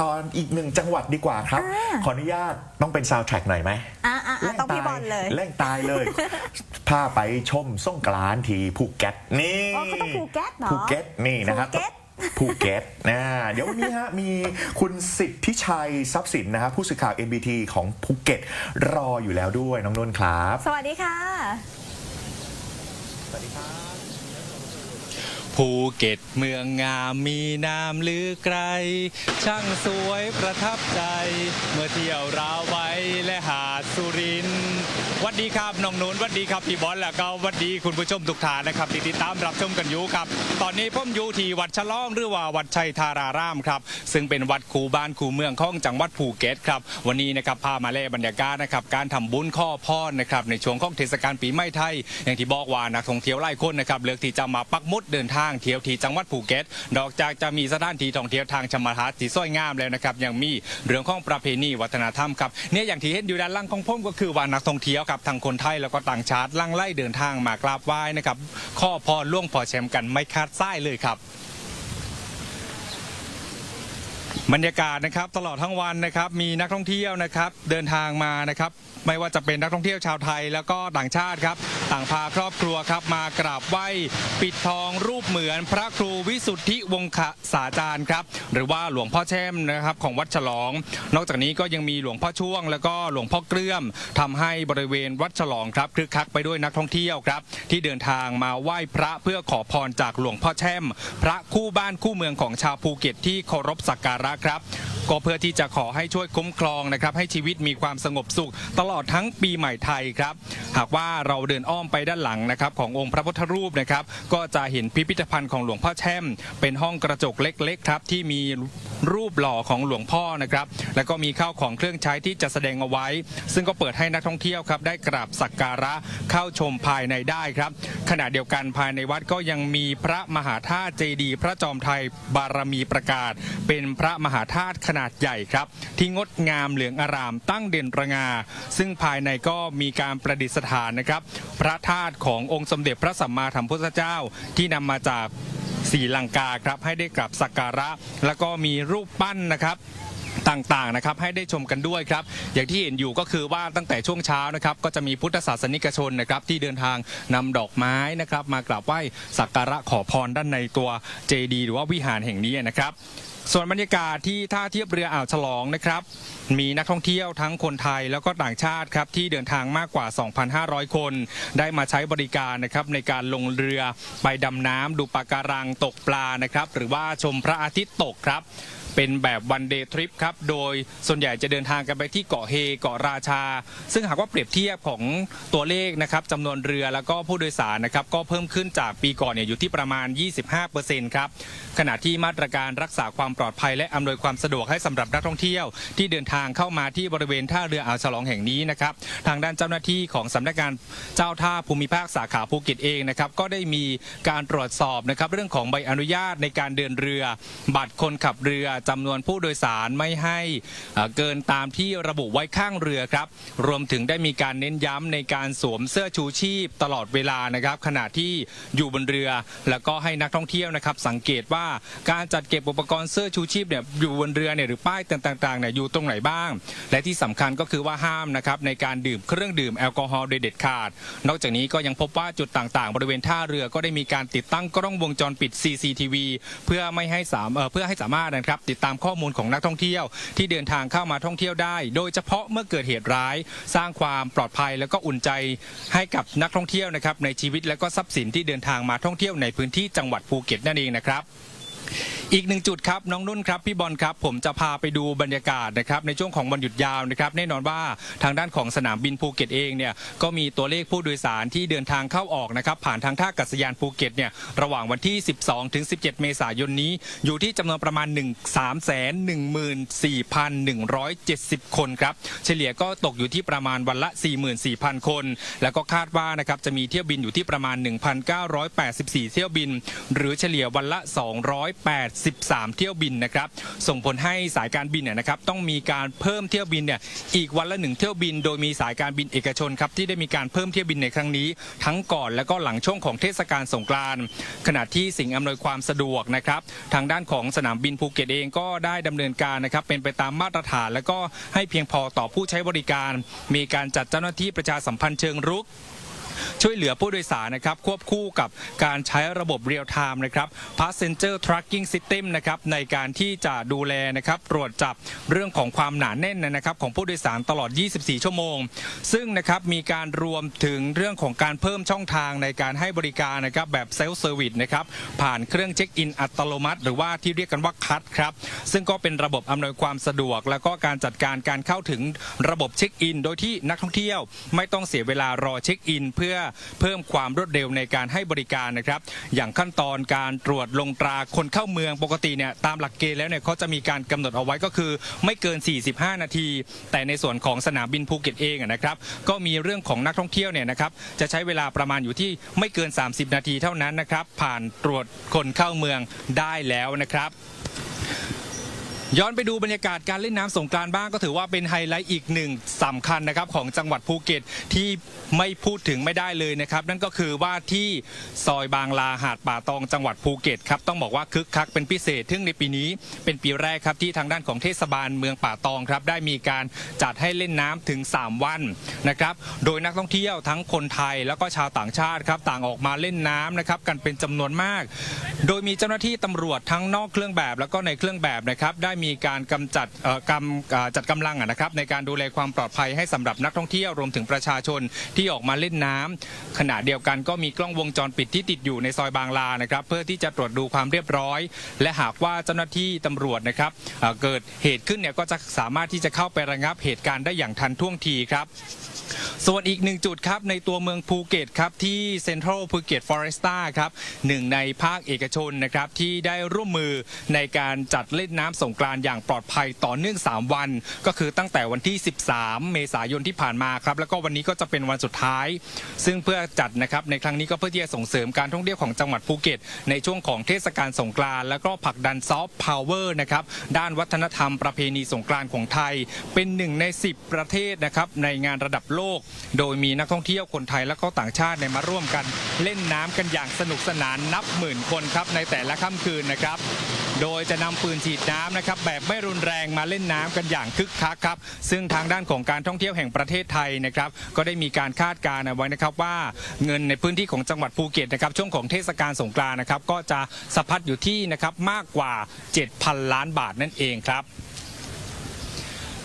ตอนอีกหนึ่งจังหวัดดีกว่าครับ อ่า ขออนุญาตต้องเป็นซาวด์แทร็กหน่อยไหม อะอะอะต้องพี่บอลเลย แร่งตายเลย พาไปชมส่งกรานต์ที่ภูเก็ตนี่อ๋อเขาต้องภูเก็ตเหรอภูเก็ตนี่นะครับภูเก็ต ภูเก็ตนะเดี๋ยววันนี้ฮะมีคุณสิทธิชัยทรัพย์สินนะครับผู้สื่อข่าว NBT ของภูเก็ต รออยู่แล้วด้วยน้องนนท์ครับ สวัสดีค่ะ ภูเก็ตเมืองงามมีน้ำลือไกล ช่างสวยประทับใจ เมื่อเที่ยวราวไว้และหาดสุรินทร์ วัดดีครับน้องนุนวัดดีครับพี่บอลแล้วก็วัดดีคุณผู้ชมทุกท่านนะครับที่ติดตามรับชมกันอยู่ครับ ตอนนี้ผมอยู่ที่วัดฉลองหรือว่าวัดชัยธารารามครับ ซึ่งเป็นวัดคูบ้านคูเมืองของจังหวัดภูเก็ตครับ วันนี้นะครับพามาเล่บรรยากาศนะครับการทำบุญข้อพรนะครับในช่วงของเทศกาลปีใหม่ไทย อย่างที่บอกว่านักท่องเที่ยวหลายคนนะครับเลือกที่จะมาปักมุดเดินทางเที่ยวที่จังหวัดภูเก็ตนอกจากจะมีสถานที่ท่องเที่ยวทางชมทัศน์ที่สวยงามแล้วนะครับยังมีเรื่องของประเพณีวัฒนธรรมครับเนี่ยอย่างที่เห็นอยู่ด้านล่างของผมก็คือว่านักท่องเที่ยวครับทางคนไทยแล้วก็ต่างชาติลังไล่เดินทางมากราบไหว้นะครับข้อพรล่วงพอแชมป์กันไม่คาดสายเลยครับ บรรยากาศนะครับตลอดทั้งวันนะครับมีนักท่องเที่ยวนะครับเดินทางมานะครับไม่ว่าจะเป็นนักท่องเที่ยวชาวไทยแล้วก็ต่างชาติครับต่างพาครอบครัวครับมากราบไหว้ปิดทองรูปเหมือนพระครูวิสุทธิวงศสาจารย์ครับหรือว่าหลวงพ่อแช่มนะครับของวัดฉลอง นอกจากนี้ก็ยังมีหลวงพ่อช่วง แล้วก็หลวงพ่อเกลื่อมทำให้บริเวณวัดฉลองครับคึกคักไปด้วยนักท่องเที่ยวครับที่เดินทางมาไหว้พระเพื่อขอพรจากหลวงพ่อแช่ม พระคู่บ้านคู่เมืองของชาวภูเก็ตที่เคารพสักการะครับก็เพื่อที่จะขอให้ช่วยคุ้มครองนะครับให้ชีวิตมีความสงบสุข ตลอดทั้งปีใหม่ไทยครับ หากว่าเราเดินอ้อมไปด้านหลังนะครับขององค์พระพุทธรูปนะครับ ก็จะเห็นพิพิธภัณฑ์ของหลวงพ่อแช่ม เป็นห้องกระจกเล็กๆครับที่มี รูปหล่อของหลวงพ่อนะครับ แล้วก็มีข้าวของเครื่องใช้ที่จะแสดงเอาไว้ ซึ่งก็เปิดให้นักท่องเที่ยวครับได้กราบสักการะเข้าชมภายในได้ครับ ขณะเดียวกันภายในวัดก็ยังมีพระมหาธาตุเจดีย์พระจอมไทยบารมีประกาศ เป็นพระมหาธาตุขนาดใหญ่ครับ ที่งดงามเหลืองอารามตั้งเด่นระงา ซึ่งภายในก็มีการประดิษฐานนะครับ พระธาตุขององค์สมเด็จพระสัมมาสัมพุทธเจ้าที่นำมาจาก ศรีลังกาครับให้ได้กราบสักการะ แล้วก็มีรูปปั้นนะครับต่างๆนะครับให้ได้ชมกันด้วยครับ อย่างที่เห็นอยู่ก็คือว่าตั้งแต่ช่วงเช้านะครับ ก็จะมีพุทธศาสนิกชนนะครับ ที่เดินทางนำดอกไม้นะครับ มากราบไหว้สักการะขอพรด้านในตัวเจดีย์หรือว่าวิหารแห่งนี้นะครับ ส่วนบรรยากาศที่ท่าเทียบเรืออ่าวฉลองนะครับ มีนักท่องเที่ยวทั้งคนไทยแล้วก็ต่างชาติครับที่เดินทางมากกว่า 2,500 คน ได้มาใช้บริการนะครับในการลงเรือไปดำน้ำดูปะการังตกปลานะครับ หรือว่าชมพระอาทิตย์ตกครับ เป็นแบบวันเดย์ทริปครับ โดยส่วนใหญ่จะเดินทางกันไปที่เกาะเฮเกาะราชา ซึ่งหากว่าเปรียบเทียบของตัวเลขนะครับจำนวนเรือแล้วก็ผู้โดยสารนะครับก็เพิ่มขึ้นจากปีก่อนเนี่ยอยู่ที่ประมาณ 25%ครับขณะที่มาตรการรักษาความปลอดภัย และอำนวยความสะดวกให้สำหรับนักท่องเที่ยว ที่เดินทางเข้ามาที่บริเวณท่าเรืออ่าวฉลองแห่งนี้นะครับทางด้านเจ้าหน้าที่ของสำนักงานเจ้าท่าภูมิภาคสาขาภูเก็ตเองนะครับก็ได้มีการตรวจสอบนะครับเรื่องของใบอนุญาตในการเดินเรือ บัตรคนขับเรือจำนวนผู้โดยสารไม่ให้เกินตามที่ระบุไว้ข้างเรือครับ รวมถึงได้มีการเน้นย้ำในการสวมเสื้อชูชีพตลอดเวลานะครับขณะที่อยู่บนเรือ แล้วก็ให้นักท่องเที่ยวนะครับ สังเกตว่าการจัดเก็บอุปกรณ์เสื้อชูชีพเนี่ยอยู่บนเรือเนี่ยหรือป้ายต่างๆเนี่ยอยู่ตรงไหนบ้าง และที่สำคัญก็คือว่าห้ามนะครับในการดื่มเครื่องดื่มแอลกอฮอล์โดยเด็ดขาด นอกจากนี้ก็ยังพบว่าจุดต่างๆ บริเวณท่าเรือก็ได้มีการติดตั้งกล้องวงจรปิด CCTV เพื่อไม่ให้สามเเพื่อให้สามารถนะครับติดตามข้อมูลของนักท่องเที่ยว ที่เดินทางเข้ามาท่องเที่ยวได้ โดยเฉพาะเมื่อเกิดเหตุร้าย สร้างความปลอดภัยและก็อุ่นใจให้กับนักท่องเที่ยวนะครับในชีวิตและก็ทรัพย์สินที่เดินทางมาท่องเที่ยวในพื้นที่จังหวัดภูเก็ตนั่นเองนะครับ อีกหนึ่งจุดครับน้องนุ่นครับพี่บอลครับ ผมจะพาไปดูบรรยากาศนะครับในช่วงของวันหยุดยาวนะครับแน่นอนว่าทางด้านของสนามบินภูเก็ตเองเนี่ยก็มีตัวเลขผู้โดยสารที่เดินทางเข้าออกนะครับผ่านทางท่ากัศยานภูเก็ตเนี่ยระหว่างวันที่ 12 ถึง 17 เมษายนนี้ อยู่ที่จำนวนประมาณ 1,314,170 คนครับเฉลี่ยก็ตกอยู่ที่ประมาณวันละ 44,000 คน แล้วก็คาดว่านะครับจะมีเที่ยวบินอยู่ที่ประมาณ 1,984 เที่ยวบิน หรือเฉลี่ยวันละ183 เที่ยวบินนะครับ ส่งผลให้สายการบินเนี่ยนะครับต้องมีการเพิ่มเที่ยวบินเนี่ยอีกวันละหนึ่งเที่ยวบิน โดยมีสายการบินเอกชนครับที่ได้มีการเพิ่มเที่ยวบินในครั้งนี้ ทั้งก่อนและก็หลังช่วงของเทศกาลสงกรานต์ขณะที่สิ่งอำนวยความสะดวกนะครับ ทางด้านของสนามบินภูเก็ตเองก็ได้ดำเนินการนะครับเป็นไปตามมาตรฐาน และก็ให้เพียงพอต่อผู้ใช้บริการ มีการจัดเจ้าหน้าที่ประชาสัมพันธ์เชิงรุก ช่วยเหลือผู้โดยสารนะครับควบคู่กับการใช้ระบบเรียลไทม์นะครับ passenger tracking system นะครับในการที่จะดูแลนะครับตรวจจับเรื่องของความหนาแน่นนะครับของผู้โดยสารตลอด 24 ชั่วโมง ซึ่งนะครับมีการรวมถึงเรื่องของการเพิ่มช่องทางในการให้บริการนะครับแบบเซลฟ์เซอร์วิสนะครับผ่านเครื่องเช็คอินอัตโนมัติ หรือว่าที่เรียกกันว่าคัทครับซึ่งก็เป็นระบบอำนวยความสะดวก แล้วก็การจัดการการเข้าถึงระบบเช็คอิน โดยที่นักท่องเที่ยวไม่ต้องเสียเวลารอเช็คอินเพื่อพื่อเพิ่มความรวดเร็วในการให้บริการนะครับ อย่างขั้นตอนการตรวจลงตราคนเข้าเมืองปกติเนี่ยตามหลักเกณฑ์แล้วเนี่ยเขาจะมีการกำหนดเอาไว้ก็คือไม่เกิน 45 นาที แต่ในส่วนของสนามบินภูเก็ตเองนะครับก็มีเรื่องของนักท่องเที่ยวเนี่ยนะครับจะใช้เวลาประมาณอยู่ที่ไม่เกิน 30 นาทีเท่านั้นนะครับผ่านตรวจคนเข้าเมืองได้แล้วนะครับ ย้อนไปดูบรรยากาศการเล่นน้ำสงกรานต์บ้างก็ถือว่าเป็นไฮไลท์อีกหนึ่งสำคัญนะครับของจังหวัดภูเก็ตที่ไม่พูดถึงไม่ได้เลยนะครับ นั่นก็คือว่าที่ซอยบางลาหาดป่าตองจังหวัดภูเก็ตครับต้องบอกว่าคึกคักเป็นพิเศษซึ่งในปีนี้ เป็นปีแรกครับที่ทางด้านของเทศบาลเมืองป่าตองครับได้มีการจัดให้เล่นน้ำถึง 3 วันนะครับโดยนักท่องเที่ยวทั้งคนไทยแล้วก็ชาวต่างชาติครับต่างออกมาเล่นน้ำนะครับกันเป็นจำนวนมาก โดยมีเจ้าหน้าที่ตำรวจทั้งนอกเครื่องแบบแล้วก็ในเครื่องแบบนะครับได้มีการกำจัดกำจัดกำลังนะครับในการดูแลความปลอดภัยให้สำหรับนักท่องเที่ยวรวมถึงประชาชนที่ออกมาเล่นน้ำขณะเดียวกันก็มีกล้องวงจรปิดที่ติดอยู่ในซอยบางลานะครับ เพื่อที่จะตรวจดูความเรียบร้อย และหากว่าเจ้าหน้าที่ตำรวจนะครับเอ่อเกิดเหตุขึ้นเนี่ยก็จะสามารถที่จะเข้าไประงับเหตุการณ์ได้อย่างทันท่วงทีครับส่วนอีกหนึ่งจุดครับในตัวเมืองภูเก็ตครับที่เซ็นทรัลภูเก็ตฟอเรสต้าครับหนึ่งในภาคเอกชนนะครับที่ได้ร่วมมือในการจัดเล่นน้ำสงกรานต์อย่างปลอดภัยต่อเนื่อง 3 วัน ก็คือตั้งแต่วันที่ 13 เมษายนที่ผ่านมาครับแล้วก็วันนี้ก็จะเป็นวันสุดท้าย ซึ่งเพื่อจัดนะครับในครั้งนี้ก็เพื่อที่จะส่งเสริมการท่องเที่ยวของจังหวัดภูเก็ต ในช่วงของเทศกาลสงกรานต์แล้วก็ผลักดันซอฟต์พาวเวอร์นะครับด้านวัฒนธรรมประเพณีสงกรานต์ของไทย เป็นหนึ่งใน 10 ประเทศนะครับในงานระดับโลก โดยมีนักท่องเที่ยวคนไทยและก็ต่างชาติเนี่ยมาร่วมกัน เล่นน้ำกันอย่างสนุกสนานนับหมื่นคนครับในแต่ละค่ำคืนนะครับ โดยจะนำปืนฉีดน้ำนะครับแบบไม่รุนแรงมาเล่นน้ำกันอย่างคึกคักครับซึ่งทางด้านของการท่องเที่ยวแห่งประเทศไทยนะครับก็ได้มีการคาดการณ์เอาไว้นะครับว่าเงินในพื้นที่ของจังหวัดภูเก็ตนะครับช่วงของเทศกาลสงกรานต์นะครับก็จะสะพัดอยู่ที่นะครับมากกว่า 7,000 ล้านบาทนั่นเองครับ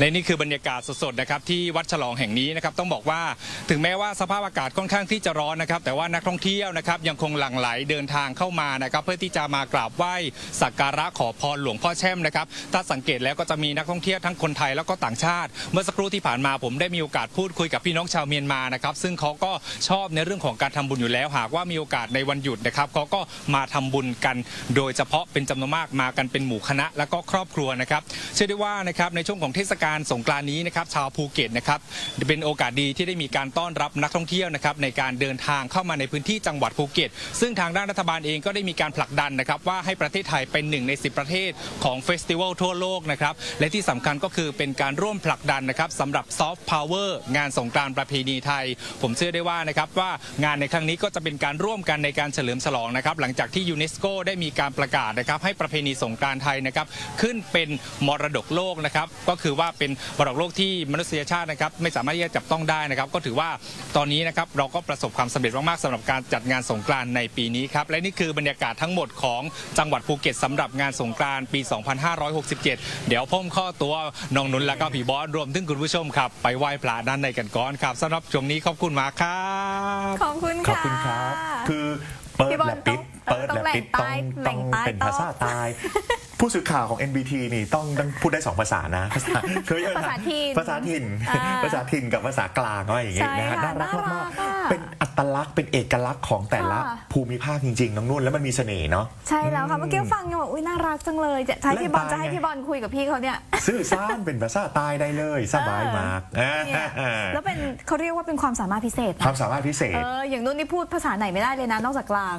และนี่คือบรรยากาศสดๆนะครับที่วัดฉลองแห่งนี้นะครับต้องบอกว่าถึงแม้ว่าสภาพอากาศค่อนข้างที่จะร้อนนะครับแต่ว่านักท่องเที่ยวนะครับยังคงหลั่งไหลเดินทางเข้ามานะครับเพื่อที่จะมากราบไหว้สักการะขอพรหลวงพ่อแช่มนะครับถ้าสังเกตแล้วก็จะมีนักท่องเที่ยวทั้งคนไทยแล้วก็ต่างชาติ เมื่อสักครู่ที่ผ่านมาผมได้มีโอกาสพูดคุยกับพี่น้องชาวเมียนมานะครับซึ่งเขาก็ชอบในเรื่องของการทำบุญอยู่แล้ว หากว่ามีโอกาสในวันหยุดนะครับเขาก็มาทำบุญกัน โดยเฉพาะเป็นจำนวนมากมากันเป็นหมู่คณะ แล้วก็ครอบครัวนะครับเชื่อได้ว่านะครับในช่วงของเทศกาลสงกรานนี้นะครับชาวภูเก็ตนะครับเป็นโอกาสดีที่ได้มีการต้อนรับนักท่องเที่ยวนะครับในการเดินทางเข้ามาในพื้นที่จังหวัดภูเก็ต ซึ่งทางด้านรัฐบาลเองก็ได้มีการผลักดันนะครับว่าให้ประเทศไทยเป็นหนึ่งใน 10 ประเทศของเฟสติวัลทั่วโลกนะครับและที่สำคัญก็คือเป็นการร่วมผลักดันนะครับสำหรับซอฟต์พาวเวอร์งานสงกรานประเพณีไทย ผมเชื่อได้ว่านะครับว่างานในครั้งนี้ก็จะเป็นการร่วมกันในการเฉลิมฉลองนะครับหลังจากที่ยูเนสโกได้มีการประกาศนะครับให้ประเพณีสงกรานไทยนะครับขึ้นเป็นมรดกโลกนะครับก็คือว่าเป็นมรดกโลกที่มนุษยชาตินะครับไม่สามารถที่จะจับต้องได้นะครับ ก็ถือว่าตอนนี้นะครับเราก็ประสบความสำเร็จมากๆสำหรับการจัดงานสงกรานต์ในปีนี้ครับและนี่คือบรรยากาศทั้งหมดของจังหวัดภูเก็ตสำหรับงานสงกรานต์ปี 2567 เดี๋ยวพ่มข้อตัวน้องนุนและก็ผีบอสรวมถึงคุณผู้ชมครับไปไหว้พระด้านในกันก่อนครับสำหรับช่วงนี้ขอบคุณมากครับขอบคุณขอบค่ะคุณครับคือเปิดพี่บอลและปิดต้องเปิดและปิดต้ต้อองงแบ่ต้องงใต้เป็นแบ่งใต้ภาษาต่อตาย ผู้สื่อข่าวของ NBT นี่ต้องต้องพูดได้สองภาษานะ ภาษาคือภาษาถิ่นภาษาถิ่น อ่าภาษาถิ่นกับภาษากลางว่าอย่างงี้ใช่นะฮะค่ะน่ารักน่ารัมากกอะๆเป็นอัตลักษณ์เป็นเอกลักษณ์ของแต่ละค่ะ ภูมิภาคจริงๆน้องนุ่นแล้วมันมีเสน่ห์เนาะ ใช่แล้วค่ะ เมื่อกี้ฟังยังบอกอุ้ยน่ารักจังเลยจะให้พี่บอลเล่นตายจะให้ไงพี่บอลคุยกับพี่เขาเนี่ยสื่อสารเป็นภาษาใต้ได้เลยสบายมากเนี่ยแล้วเป็นเขาเรียกว่าเป็นความสามารถพิเศษควานะมสามารถพิเศเอษ ออย่างนุ่นนี่พูดภาษาไหนไม่ได้เลยนะ นอกจากกลาง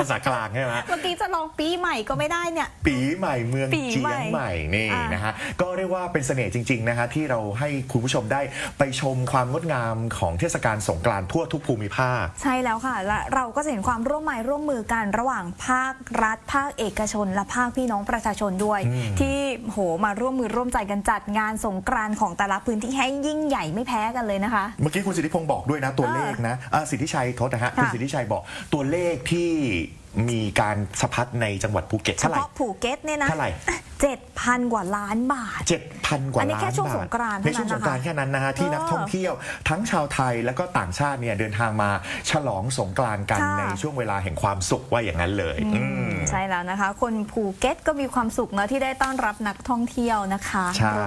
ภาษากลางใช่ไหมเมื่อกี้จะลองปีใหม่ก็ไม่ได้เนี่ย ปีใหม่เมืองปีเจีใหม่ยงใหม่นี่อ่าน นะฮะก็เรียกว่าเป็นเสน่ห์จริงๆนะฮะที่เราให้คุณผู้ชมได้ไปชมความงดงามของเทศกาลสงกรานต์ทั่วทุกภูมิภาค ใช่แล้วค่ะ และเราก็จะเห็นความร่วมไม้ร่วมมือกันระหว่างภาครัฐ ภาคเอกชน และภาคพี่น้องประชาชนด้วยอืมที่โหมาร่วมมือร่วมใจกันจัดงานสงกรานต์ของแต่ละพื้นที่ให้ยิ่งใหญ่ไม่แพ้กันเลยนะคะ เมื่อกี้คุณสิทธิพงศ์บอกด้วยนะตัวเลขนะอ่าสิทธิชัยโทษนะฮะค่ะคุณสิทธิชัยบอกตัวเลขที่ มีการสะพัดในจังหวัดภูเก็ตเฉเท่าไหร่พาะภูเก็ตเนี่ยนะเท่าไหร่เจ็ดพันกว่าล้านบาท เจ็ดพันกว่าอันนี้ล้านแค่ช่วงบาทสงกรานต์ในช่วงเท่าสนั้นนะคะงกรานต์แค่นั้นนะฮะที่เออนักท่องเที่ยวทั้งชาวไทยแล้วก็ต่างชาติเนี่ยเดินทางมาฉลองสงกรานต์กันค่ะ ในช่วงเวลาแห่งความสุขว่าอย่างนั้นเลยอืม ใช่แล้วนะคะ คนภูเก็ตก็มีความสุขเนอะที่ได้ต้อนรับนักท่องเที่ยวนะคะ ใช่รวม